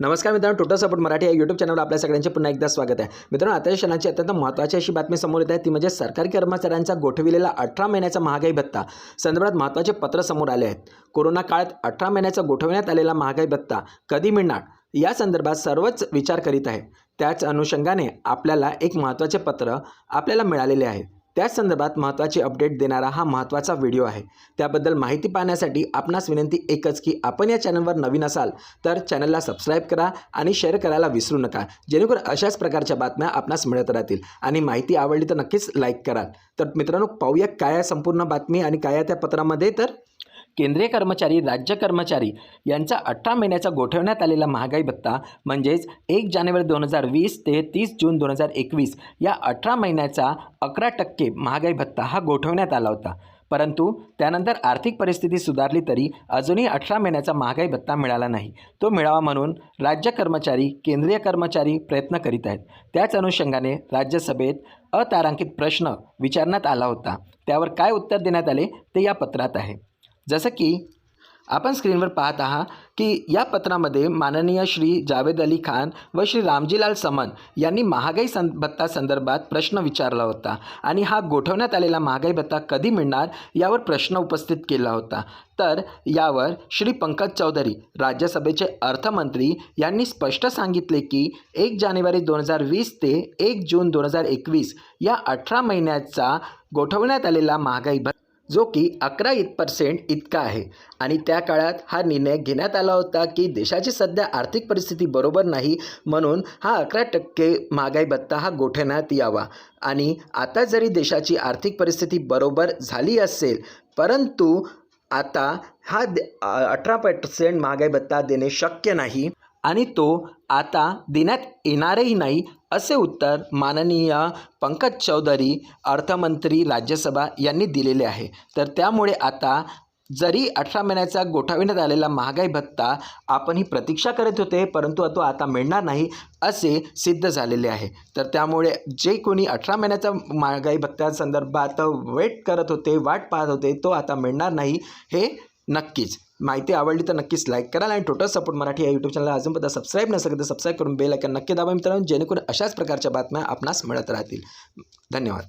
नमस्कार मित्रांनो total support Marathi या यूट्यूब चॅनलवर आपल्या सगळ्यांचे पुन्हा एकदा स्वागत आहे. मित्रांनो आता क्षणाची अत्यंत महत्त्वाची अशी बातमी समोर येत आहे. ती म्हणजे सरकारी कर्मचाऱ्यांचा गोठविलेला अठरा महिन्याचा महागाई भत्ता. संदर्भात महत्त्वाचे पत्र समोर आले आहेत. कोरोना काळात अठरा महिन्याचा गोठवण्यात आलेला महागाई भत्ता कधी मिळणार? या संदर्भात सर्वच विचार करीत आहे. त्याच अनुषंगाने आपल्याला एक महत्त्वाचे पत्र आपल्याला मिळालेले आहे. त्याच संदर्भात महत्त्वाची अपडेट देणारा हा महत्त्वाचा व्हिडिओ आहे. त्याबद्दल माहिती पाहण्यासाठी आपणास विनंती एकच की आपण या चॅनलवर नवीन असाल तर चॅनलला सबस्क्राईब करा आणि शेअर करायला विसरू नका. जेणेकरून अशाच प्रकारच्या बातम्या आपणास मिळत राहतील. आणि माहिती आवडली तर नक्कीच लाईक कराल. तर मित्रांनो पाहूया काय आहे संपूर्ण बातमी आणि काय आहे त्या पत्रामध्ये तर केंद्रीय कर्मचारी राज्य कर्मचारी यांचा अठरा महिन्याचा गोठवण्यात आलेला महागाई भत्ता म्हणजेच एक जानेवारी दोन हजार वीस ते तीस जून दोन हजार एकवीस या अठरा महिन्याचा अकरा टक्के महागाई भत्ता हा गोठवण्यात आला होता. परंतु त्यानंतर आर्थिक परिस्थिती सुधारली तरी अजूनही अठरा महिन्याचा महागाई भत्ता मिळाला नाही. तो मिळावा म्हणून राज्य कर्मचारी केंद्रीय कर्मचारी प्रयत्न करीत आहेत. त्याच अनुषंगाने राज्यसभेत अतारांकित प्रश्न विचारण्यात आला होता. त्यावर काय उत्तर देण्यात आले ते या पत्रात आहे. जसं की आपण स्क्रीनवर पाहत आहात की या पत्रामध्ये माननीय श्री जावेद अली खान व श्री रामजीलाल समन यांनी महागाई सं भत्ता संदर्भात प्रश्न विचारला होता आणि हा गोठवण्यात आलेला महागाई भत्ता कधी मिळणार यावर प्रश्न उपस्थित केला होता. तर यावर श्री पंकज चौधरी राज्यसभेचे अर्थमंत्री यांनी स्पष्ट सांगितले की एक जानेवारी दोन हजार वीस ते एक जून दोन हजार एकवीस या अठरा महिन्याचा गोठवण्यात आलेला महागाई भत्ता जो की अकरा इत पर्सेंट इतका आहे. आणि त्या काळात हा निर्णय घेण्यात आला होता की देशाची सध्या आर्थिक परिस्थिती बरोबर नाही म्हणून हा अकरा टक्के महागाई भत्ता हा गोठवण्यात यावा. आणि आता जरी देशाची आर्थिक परिस्थिती बरोबर झाली असेल परंतु आता हा अठरा पर्सेंट महागाई भत्ता देणे शक्य नाही. आणि तो आता देण्यात येणारही नाही असे उत्तर माननीय पंकज चौधरी अर्थमंत्री राज्यसभा यांनी दिलेले आहे. तर त्यामुळे आता जरी अठरा महिन्याचा गोठाविण्यात आलेला महागाई भत्ता आपण ही प्रतीक्षा करत होते परंतु तो आता मिळणार नाही असे सिद्ध झालेले आहे. तर त्यामुळे जे कोणी अठरा महिन्याचा महागाई भत्त्यासंदर्भात वेट करत होते वाट पाहत होते तो आता मिळणार नाही हे नक्कीच. माहिती आवडली तर नक्कीच लाईक कराल आणि टोटल सपोर्ट मराठी या यूट्यूब चॅनलला अजून पद्धत सबस्क्राईब नसेल तर सबस्क्राईब करून बेल आयकन नक्की दाबा मित्रांनो जेणेकरून अशाच प्रकारच्या बातम्या आपणास मिळत राहतील. धन्यवाद.